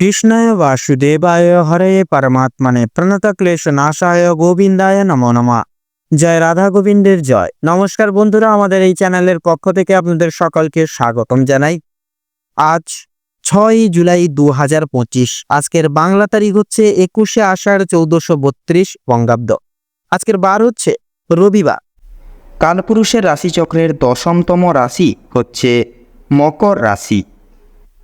কৃষ্ণায় বাসুদেবায় হরে পরমাত্মনে প্রণত ক্লেশ নাশায় গোবিন্দায় নমো নমঃ জয় রাধা গোবিন্দের জয় নমস্কার বন্ধুরা, আমাদের এই চ্যানেলের পক্ষ থেকে আপনাদের সকলকে স্বাগতম জানাই। আজ ছয় জুলাই দু হাজার পঁচিশ, আজকের বাংলা তারিখ হচ্ছে একুশে আষাঢ় চৌদ্দশো বত্রিশ বঙ্গাব্দ। আজকের বার হচ্ছে রবিবার। কালপুরুষের রাশিচক্রের দশমতম রাশি হচ্ছে মকর রাশি।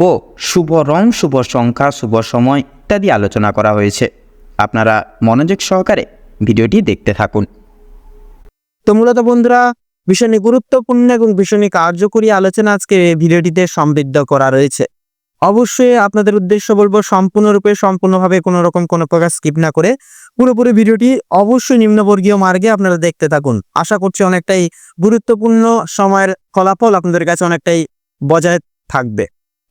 ও শুভ রং, শুভ সংখ্যা, শুভ সময় ইত্যাদি আলোচনা করা হয়েছে। আপনারা মনোযোগ সহকারে ভিডিওটি দেখতে থাকুন। তো মূলত বন্ধুরা ভীষণই গুরুত্বপূর্ণ এবং ভীষণই কার্যকরী আলোচনা আজকে ভিডিওটিতে সমৃদ্ধ করা রয়েছে। অবশ্যই আপনাদের উদ্দেশ্য বলব, সম্পূর্ণরূপে, সম্পূর্ণভাবে কোনো রকম কোনো প্রকার স্কিপ না করে পুরোপুরি ভিডিওটি অবশ্যই নিম্নবর্গীয় মার্গে আপনারা দেখতে থাকুন। আশা করছি অনেকটাই গুরুত্বপূর্ণ সময়ের ফলাফল আপনাদের কাছে অনেকটাই বজায় থাকবে।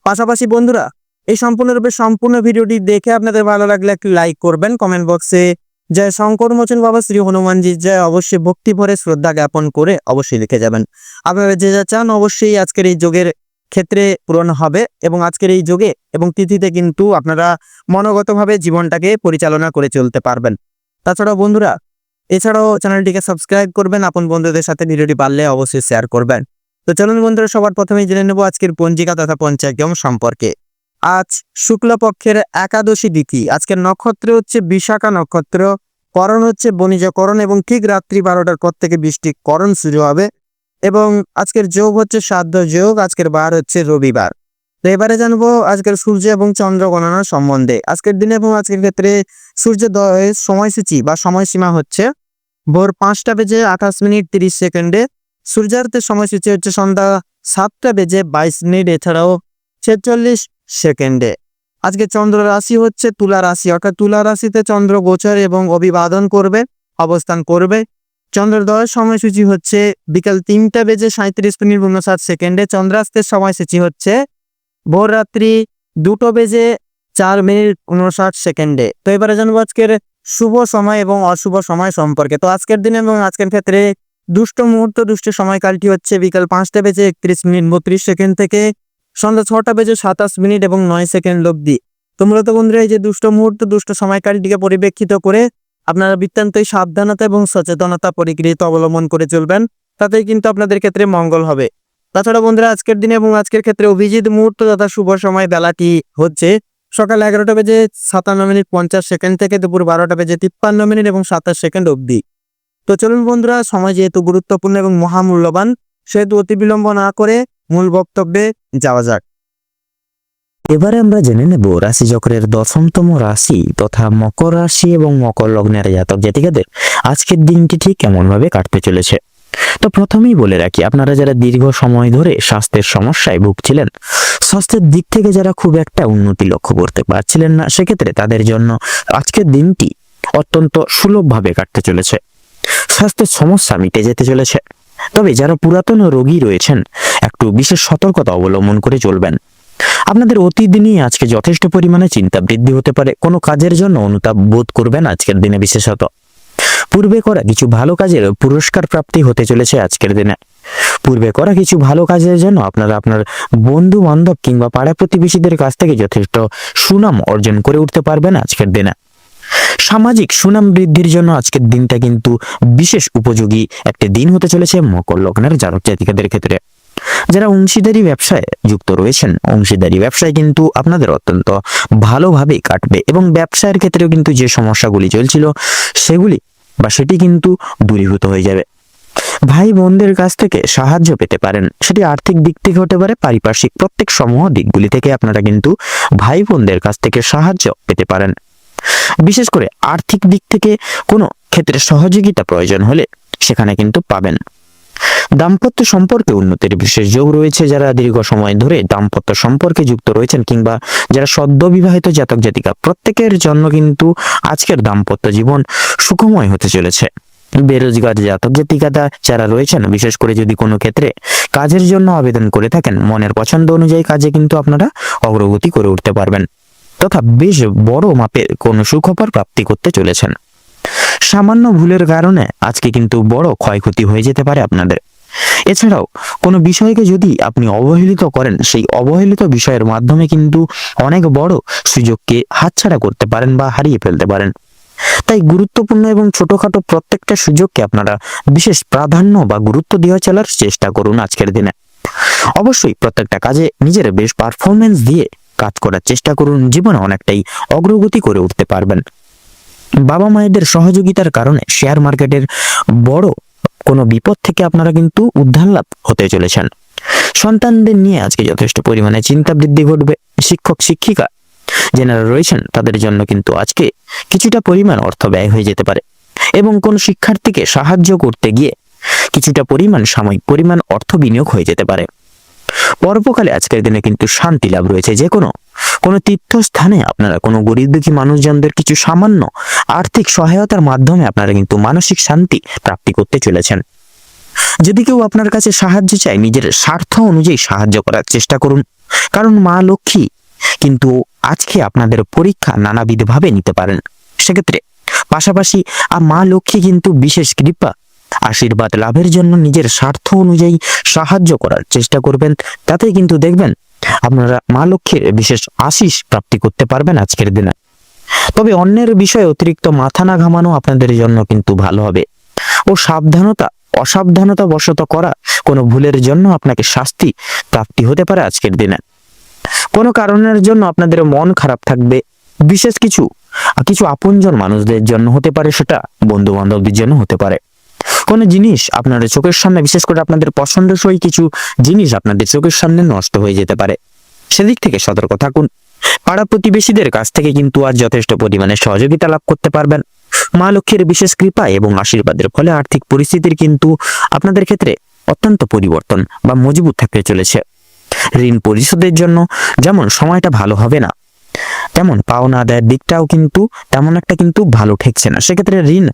পাশাপাশি বন্ধুরা, এই সম্পূর্ণরূপে সম্পূর্ণ ভিডিওটি দেখে আপনাদের ভালো লাগলে একটি লাইক করবেন কমেন্ট বক্সে। জয় শঙ্কর মোচন বাবা, শ্রী হনুমানজি, জয়। অবশ্যই ভক্তি ভরে শ্রদ্ধা জ্ঞাপন করে অবশ্যই লিখে যাবেন। আপনারা যে যা চান অবশ্যই আজকের এই যোগের ক্ষেত্রে পূরণ হবে এবং আজকের এই যোগে এবং তিথিতে কিন্তু আপনারা মনোগতভাবে জীবনটাকে পরিচালনা করে চলতে পারবেন। তাছাড়াও বন্ধুরা, এছাড়াও চ্যানেলটিকে সাবস্ক্রাইব করবেন। আপন বন্ধুদের সাথে ভিডিওটি পারলে অবশ্যই শেয়ার করবেন। তো চলুন বন্ধুরা, সবার প্রথমেই জেনে নেব আজকের পঞ্জিকা তথা পঞ্চায়তম সম্পর্কে। আজ শুক্লপক্ষের একাদশী তিথি। আজকের নক্ষত্র হচ্ছে বিশাখা নক্ষত্র। করণ হচ্ছে বণিজকরণ এবং ঠিক রাত্রি বারোটার পর থেকে বৃষ্টি করণ শুরু হবে এবং আজকের যোগ হচ্ছে সাধ্য যোগ, আজকের বার হচ্ছে রবিবার। তো এবারে জানব আজকের সূর্য এবং চন্দ্র গণনার সম্বন্ধে। আজকের দিনে এবং আজকের ক্ষেত্রে সূর্যোদয়ের সময়সূচি বা সময়সীমা হচ্ছে ভোর পাঁচটা বেজে আঠাশ মিনিট তিরিশ সেকেন্ডে সূর্যাস্তের সময়সূচি হচ্ছে সন্ধ্যা সাতটা বেজে বাইশ মিনিট, এছাড়াও ছেচল্লিশ সেকেন্ডে। আজকে চন্দ্র রাশি হচ্ছে তুলা রাশি, অর্থাৎ তুলা রাশিতে চন্দ্র গোচর এবং অভিবাদন করবে, অবস্থান করবে। চন্দ্রোদয়ের সময়সূচি হচ্ছে বিকাল তিনটা বেজে সাঁত্রিশ মিনিট উনষাট সেকেন্ডে। চন্দ্রাস্তের সময়সূচি হচ্ছে ভোর রাত্রি দুটো বেজে চার মিনিট উনষাট সেকেন্ডে। তো এবারে জানব আজকের শুভ সময় এবং অশুভ সময় সম্পর্কে। তো আজকের দিনে এবং আজকের ক্ষেত্রে দুষ্ট মুহূর্ত, দুষ্ট সময়কালটি হচ্ছে বিকাল পাঁচটা বেজে একত্রিশ মিনিট, বত্রিশ সেকেন্ড থেকে সন্ধ্যা ছটা বেজে সাতাশ মিনিট এবং নয় সেকেন্ড অব্দি তো মূলত বন্ধুরা, এই যে দুষ্ট মুহূর্ত, দুষ্ট সময়কালটিকে পরিপ্রেক্ষিত করে আপনারা বৃত্তান্তই সাবধানতা এবং সচেতনতা পরিকৃত অবলম্বন করে চলবেন, তাতেই কিন্তু আপনাদের ক্ষেত্রে মঙ্গল হবে। তাছাড়া বন্ধুরা, আজকের দিনে এবং আজকের ক্ষেত্রে অভিজিৎ মুহূর্ত তথা শুভ সময় বেলাটি হচ্ছে সকাল এগারোটা বেজে সাতান্ন মিনিট পঞ্চাশ সেকেন্ড থেকে দুপুর বারোটা বেজে তিপ্পান্ন মিনিট এবং সাতাশ সেকেন্ড অবধি। তো চলুন বন্ধুরা, সময় যেহেতু গুরুত্বপূর্ণ এবং মহামূল্যবান, সেহেতু অতি বিলম্ব না করে মূল বক্তব্যে যাওয়া যাক। এবারে আমরা জেনে নেব রাশিচক্রের দশমতম রাশি তথা মকর রাশি এবং মকর লগ্নের জাতক জাতিকাদের আজকের দিনটি ঠিক কেমনভাবে কাটতে চলেছে। তো প্রথমেই বলে রাখি, আপনারা যারা দীর্ঘ সময় ধরে স্বাস্থ্যের সমস্যায় ভুগছিলেন, স্বাস্থ্যের দিক থেকে যারা খুব একটা উন্নতি লক্ষ্য করতে পারছিলেন না, সেক্ষেত্রে তাদের জন্য আজকের দিনটি অত্যন্ত সুলভভাবে কাটতে চলেছে। স্বাস্থ্যের সমস্যা মিটে যেতে চলেছে। তবে যারা পুরাতন রোগী রয়েছেন, একটু বিশেষ সতর্কতা অবলম্বন করে চলবেন। আপনাদের অতীত নিয়ে আজকে যথেষ্ট পরিমাণে চিন্তা বৃদ্ধি হতে পারে। কোনো কাজের জন্য অনুতাপ বোধ করবেন আজকের দিনে বিশেষত। পূর্বে করা কিছু ভালো কাজের পুরস্কার প্রাপ্তি হতে চলেছে আজকের দিনে। পূর্বে করা কিছু ভালো কাজের জন্য আপনারা আপনার বন্ধু বান্ধব কিংবা পাড়া প্রতিবেশীদের কাছ থেকে যথেষ্ট সুনাম অর্জন করে উঠতে পারবেন আজকের দিনে। সামাজিক সুনাম বৃদ্ধির জন্য আজকের দিনটা কিন্তু বিশেষ উপযোগী। একটি দিন হতে চলেছে মকর লগ্নের জাতক জাতিকাদের ক্ষেত্রে। যারা অংশীদারি ব্যবসায় যুক্ত রয়েছেন, অংশীদারি ব্যবসায় কিন্তু আপনাদের অত্যন্ত ভালোভাবেই কাটবে এবং ব্যবসায়ের ক্ষেত্রেও কিন্তু যে সমস্যাগুলি চলছিল সেগুলি বা সেটি কিন্তু দূরীভূত হয়ে যাবে। ভাই বোনদের কাছ থেকে সাহায্য পেতে পারেন। সেটি আর্থিক দিক থেকে হতে পারে, পারিপার্শ্বিক প্রত্যেক সমূহ দিকগুলি থেকে আপনারা কিন্তু ভাই বোনদের কাছ থেকে সাহায্য পেতে পারেন। বিশেষ করে আর্থিক দিক থেকে কোনো ক্ষেত্রে সহযোগিতা প্রয়োজন হলে সেখানে কিন্তু পাবেন। দাম্পত্য সম্পর্কে উন্নতির বিশেষ যোগ রয়েছে যারা দীর্ঘ সময় ধরে দাম্পত্য সম্পর্কে যুক্ত রয়েছেন কিংবা যারা সদ্য বিবাহিত জাতক জাতিকা, প্রত্যেকের জন্য কিন্তু আজকের দাম্পত্য জীবন সুখময় হতে চলেছে। বেরোজগার জাতক জাতিকাতা যারা রয়েছেন, বিশেষ করে যদি কোনো ক্ষেত্রে কাজের জন্য আবেদন করে থাকেন, মনের পছন্দ অনুযায়ী কাজে কিন্তু আপনারা অগ্রগতি করে উঠতে পারবেন। তথা বেশ বড় মাপের কোনো সুখবর প্রাপ্তি করতে চলেছেন। সামান্য ভুলের কারণে আজকে কিন্তু বড় ক্ষয়ক্ষতি হয়ে যেতে পারে আপনাদের। এছাড়াও, কোনো বিষয়কে যদি আপনি অবহেলিত করেন, সেই অবহেলিত বিষয়ের মাধ্যমে কিন্তু অনেক বড় সুযোগকে হাতছাড়া করতে পারেন বা হারিয়ে ফেলতে পারেন। তাই গুরুত্বপূর্ণ এবং ছোটখাটো প্রত্যেকটা সুযোগকে আপনারা বিশেষ প্রাধান্য বা গুরুত্ব দেওয়া চলার চেষ্টা করুন আজকের দিনে। অবশ্যই প্রত্যেকটা কাজে নিজের বেশ পারফরমেন্স দিয়ে কাজ করার চেষ্টা করুন, জীবনে অনেকটাই অগ্রগতি করে উঠতে পারবেন। বাবা মায়েদের সহযোগিতার কারণে শেয়ার মার্কেটের বড় কোনো বিপদ থেকে আপনারা কিন্তু উদ্ধার লাভ হতে চলেছেন। সন্তানদের নিয়ে আজকে যথেষ্ট পরিমাণে চিন্তা বৃদ্ধি ঘটবে। শিক্ষক, শিক্ষিকা যেনারা রয়েছেন, তাদের জন্য কিন্তু আজকে কিছুটা পরিমাণ অর্থ ব্যয় হয়ে যেতে পারে এবং কোন শিক্ষার্থীকে সাহায্য করতে গিয়ে কিছুটা পরিমাণ সাময়িক পরিমাণ অর্থ বিনিয়োগ হয়ে যেতে পারে। পর্বকালে আজকের দিনে কিন্তু শান্তি লাভ রয়েছে, যে কোনো। কোনো তীর্থস্থানে আপনারা, কোনো গরিব দুঃখী মানুষজনদের কিছু সামান্য আর্থিক সহায়তার মাধ্যমে আপনারা কিন্তু মানসিক শান্তি প্রাপ্তি করতে চলেছেন। যদি কেউ আপনার কাছে সাহায্য চায়, নিজের স্বার্থ অনুযায়ী সাহায্য করার চেষ্টা করুন। কারণ মা লক্ষ্মী কিন্তু আজকে আপনাদের পরীক্ষা নানাবিধভাবে নিতে পারেন। সেক্ষেত্রে পাশাপাশি আর মা লক্ষ্মী কিন্তু বিশেষ কৃপা আশীর্বাদ লাভের জন্য নিজের স্বার্থ অনুযায়ী সাহায্য করার চেষ্টা করবেন। তাতে কিন্তু দেখবেন আপনারা মা লক্ষ্মীর বিশেষ আশিস প্রাপ্তি করতে পারবেন আজকের দিনে। তবে অন্যের বিষয়ে অতিরিক্ত মাথা না ঘামানো আপনাদের জন্য কিন্তু ভালো হবে। ও সাবধানতা, অসাবধানতা বশত করা কোনো ভুলের জন্য আপনাকে শাস্তি প্রাপ্তি হতে পারে আজকের দিনে। কোনো কারণের জন্য আপনাদের মন খারাপ থাকবে। বিশেষ কিছু কিছু আপনজন মানুষদের জন্য হতে পারে সেটা বন্ধু বান্ধবদের জন্য হতে পারে। কোনো জিনিস আপনাদের চোখের সামনে, বিশেষ করে আপনাদের পছন্দসই কিছু জিনিস আপনাদের চোখের সামনে নষ্ট হয়ে যেতে পারে। সেদিক থেকে সতর্ক থাকুন। পাড়া প্রতিবেশীদের কাছ থেকে কিন্তু আজ যথেষ্ট পরিমাণে সহযোগিতা লাভ করতে পারবেন। মা লক্ষ্মীর বিশেষ কৃপা এবং আশীর্বাদের ফলে আর্থিক পরিস্থিতির কিন্তু আপনাদের ক্ষেত্রে অত্যন্ত পরিবর্তন বা মজবুত থাকতে চলেছে। ঋণ পরিশোধের জন্য যেমন সময়টা ভালো হবে না তেমন পাওনা আদায়ের দিকটাও কিন্তু তেমন একটা কিন্তু ভালো ঠেকছে না। সেক্ষেত্রে ঋণ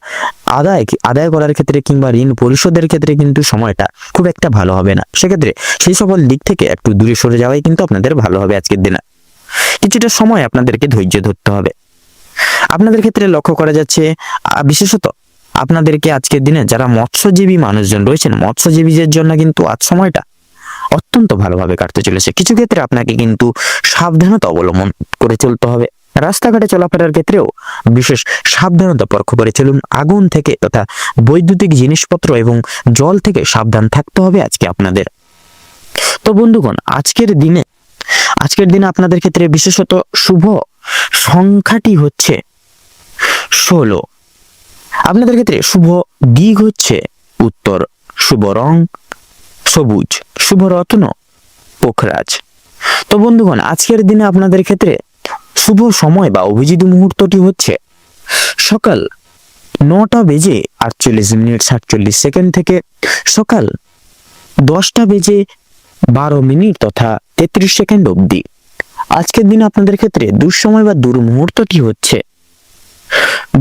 আদায় আদায় করার ক্ষেত্রে কিংবা ঋণ পরিশোধের ক্ষেত্রে কিন্তু সময়টা খুব একটা ভালো হবে না। সেক্ষেত্রে সেই সকল দিক থেকে একটু দূরে সরে যাওয়াই কিন্তু আপনাদের ভালো হবে আজকের দিনে। কিছুটা সময় আপনাদেরকে ধৈর্য ধরতে হবে। আপনাদের ক্ষেত্রে লক্ষ্য করা যাচ্ছে বিশেষত আপনাদেরকে আজকের দিনে যারা মৎস্যজীবী মানুষজন রয়েছেন, মৎস্যজীবীদের জন্য কিন্তু আজ সময়টা অত্যন্ত ভালোভাবে কাটতে চলেছে। কিছু ক্ষেত্রে আপনাকে কিন্তু সাবধানতা অবলম্বন করে চলতে হবে। রাস্তাঘাটে চলাফেরার ক্ষেত্রেও বিশেষ সাবধানতা পরখ করে চলুন। আগুন থেকে তথা বৈদ্যুতিক জিনিসপত্র এবং জল থেকে সাবধান থাকতে হবে আজকে আপনাদের। তো বন্ধুগণ, আজকের দিনে আজকের দিনে আপনাদের ক্ষেত্রে বিশেষত শুভ সংখ্যাটি হচ্ছে ষোলো। আপনাদের ক্ষেত্রে শুভ দিক হচ্ছে উত্তর। শুভ রং সবুজ শুভ রত্ন পোখরাজ। তো বন্ধুগণ, আজকের দিনে আপনাদের ক্ষেত্রে শুভ সময় বা অভিজিৎ মুহূর্তটি হচ্ছে সকাল নটা বেজে আটচল্লিশ মিনিট সাতচল্লিশ সেকেন্ড থেকে সকাল দশটা বেজে বারো মিনিট তথা তেত্রিশ সেকেন্ড অবধি। আজকের দিনে আপনাদের ক্ষেত্রে দুঃসময় বা দুর্মুহূর্তটি হচ্ছে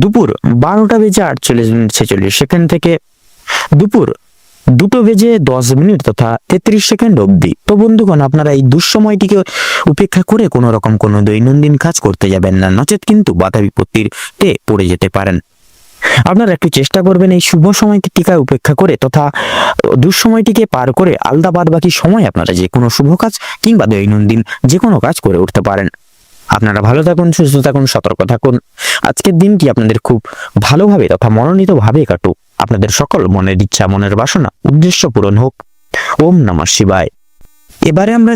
দুপুর বারোটা বেজে আটচল্লিশ মিনিট ছেচল্লিশ সেকেন্ড থেকে দুপুর দুটো বেজে দশ মিনিট তথা তেত্রিশ সেকেন্ড অবধি। তো বন্ধুগণ, আপনারা এই দুঃসময়টিকে উপেক্ষা করে কোনো রকম কোনো দৈনন্দিন কাজ করতে যাবেন না। নচেত কিন্তু বাধা বিপত্তির তে পড়ে যেতে পারেন। আপনারা একটু চেষ্টা করবেন এই শুভ সময়কে টিকায় উপেক্ষা করে তথা দুঃসময়টিকে পার করে আলাদা বাদ বাকি সময় আপনারা যে কোনো শুভ কাজ কিংবা দৈনন্দিন যে কোনো কাজ করে উঠতে পারেন। আপনারা ভালো থাকুন, সুস্থ থাকুন, সতর্ক থাকুন। আজকের দিনটি আপনাদের খুব ভালোভাবে তথা মনোনীতভাবে কাটুক। আপনাদের সকল মনের ইচ্ছা মনের বাসনা উদ্দেশ্য পূরণ হোক। ওম নমঃ শিবায়। এবারে আমরা